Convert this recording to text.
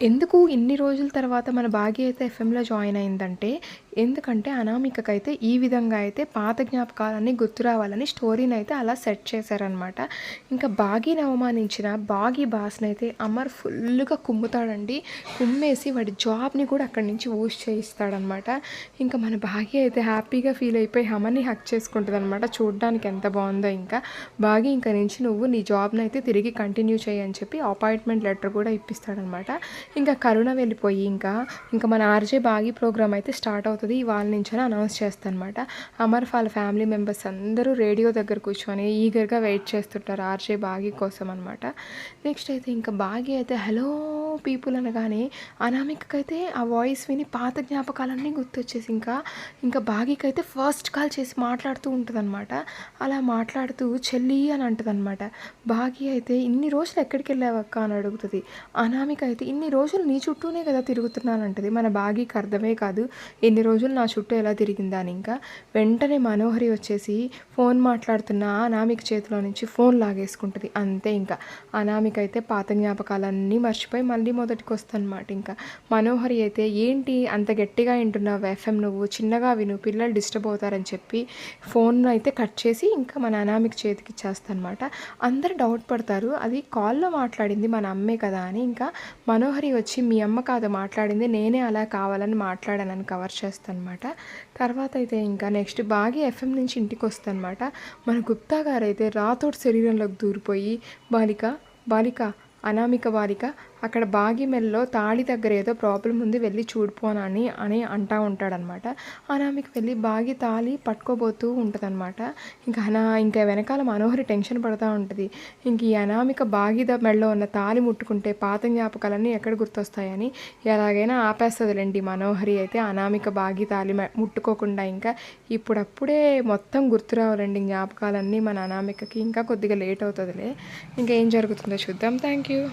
ఎందుకు ఇన్ని రోజుల తర్వాత మన భాగ్య అయితే ఎఫ్ఎంలో జాయిన్ అయిందంటే ఎందుకంటే అనామికకైతే ఈ విధంగా అయితే పాత జ్ఞాపకాలన్నీ గుర్తు రావాలని స్టోరీని అయితే అలా సెట్ చేశారనమాట ఇంకా బాగీని అవమానించిన బాగీ బాస్ని అయితే అమర్ ఫుల్గా కుమ్ముతాడండి. కుమ్మేసి వాడి జాబ్ని కూడా అక్కడి నుంచి ఊస్ చేయిస్తాడనమాట ఇంకా మన భాగ్య అయితే హ్యాపీగా ఫీల్ అయిపోయి అమర్ని హక్ చేసుకుంటుంది అనమాట చూడడానికి ఎంత బాగుందో ఇంకా. బాగి ఇంకా నుంచి నువ్వు నీ జాబ్ని అయితే తిరిగి కంటిన్యూ చేయని చెప్పి అపాయింట్మెంట్ లెటర్ కూడా ఇప్పిస్తాడనమాట ఇంకా కరుణ వెళ్ళిపోయి ఇంకా ఇంకా మన ఆర్జే బాగి ప్రోగ్రామ్ అయితే స్టార్ట్ అవుతుంది. ఇవాళ నుంచి అని అనౌన్స్ చేస్తానమాట. అమర్ వాళ్ళ ఫ్యామిలీ మెంబర్స్ అందరూ రేడియో దగ్గర కూర్చొని ఈగర్గా వెయిట్ చేస్తుంటారు ఆర్జే బాగి కోసం అనమాట నెక్స్ట్ అయితే ఇంకా బాగి అయితే హలో పీపుల్ అనగానే అనామికకైతే ఆ వాయిస్ విని పాత జ్ఞాపకాలన్నీ గుర్తొచ్చేసి ఇంకా ఇంకా బాగీకైతే ఫస్ట్ కాల్ చేసి మాట్లాడుతూ ఉంటుందన్నమాట. అలా మాట్లాడుతూ చెల్లి అని అంటుందన్నమాట. బాగి అయితే ఇన్ని రోజులు ఎక్కడికి వెళ్ళావక్క అని అడుగుతుంది. అనామిక అయితే ఇన్ని రోజులు నీ చుట్టూనే కదా తిరుగుతున్నానంటది. మన బాగీకి అర్థమే కాదు ఎన్ని రోజులు నా చుట్టూ ఎలా తిరిగిందా అని ఇంకా. వెంటనే మనోహరి వచ్చేసి ఫోన్ మాట్లాడుతున్న అనామిక చేతిలో నుంచి ఫోన్ లాగేసుకుంటుంది. అంతే ఇంకా. అనామిక అయితే పాత జ్ఞాపకాలన్నీ మర్చిపోయి మళ్ళీ మొదటికి వస్తానమాట ఇంకా. మనోహరి అయితే ఏంటి అంత గట్టిగా వింటున్నావు ఎఫ్ఎం నువ్వు? చిన్నగా విను పిల్లలు డిస్టర్బ్ అవుతారని చెప్పి ఫోన్ అయితే కట్ చేసి ఇంకా మన అనామిక చేతికి ఇచ్చేస్తానమాట. అందరు డౌట్ పడతారు అది కాల్లో మాట్లాడింది మన అమ్మే కదా అని. ఇంకా మనోహరి వచ్చి మీ అమ్మ కాదు మాట్లాడింది నేనే అలా కావాలని మాట్లాడానని కవర్ చేస్తానమాట. తర్వాత అయితే ఇంకా నెక్స్ట్ బాగా ఎఫ్ఎం నుంచి ఇంటికి వస్తానమాట మన గుప్తా గారు అయితే రాతోటి శరీరంలోకి దూరిపోయి బాలిక బాలిక అనామిక బాలిక అక్కడ బాగి మెల్లో తాళి దగ్గర ఏదో ప్రాబ్లం ఉంది వెళ్ళి చూడిపోనని అని అంటా ఉంటాడనమాట. అనామిక వెళ్ళి బాగి తాళి పట్టుకోబోతూ ఉంటుందన్నమాట ఇంకా అనా ఇంకా వెనకాల మనోహరి టెన్షన్ పడుతూ ఉంటుంది. ఇంక ఈ అనామిక బాగిద మెడలో ఉన్న తాళి ముట్టుకుంటే పాత జ్ఞాపకాలన్నీ ఎక్కడ గుర్తొస్తాయని ఎలాగైనా ఆపేస్తుందిలేండి మనోహరి అయితే అనామిక బాగి తాళి మె- ముట్టుకోకుండా ఇంకా ఇప్పుడప్పుడే మొత్తం గుర్తు రావాలండి జ్ఞాపకాలన్నీ మన అనామికకి. ఇంకా కొద్దిగా లేట్ అవుతుందిలే. ఇంకా ఏం జరుగుతుందో చూద్దాం. Thank you.